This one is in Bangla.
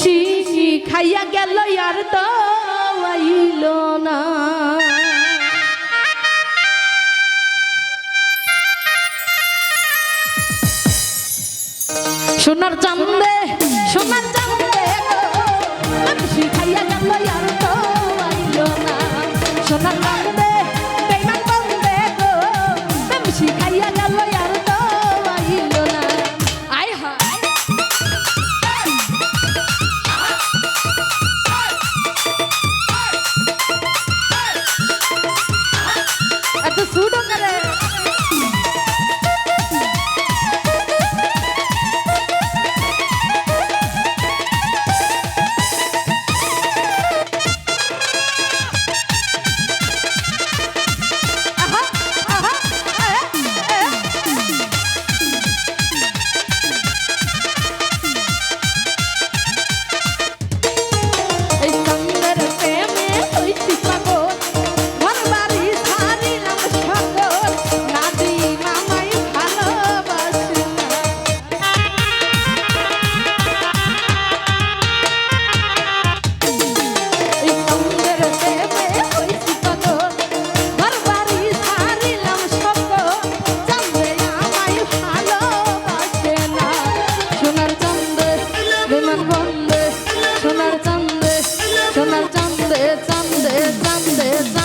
শিশি খাইয়া গেল আর তো আইল না। সোনার চান্দে সোনার said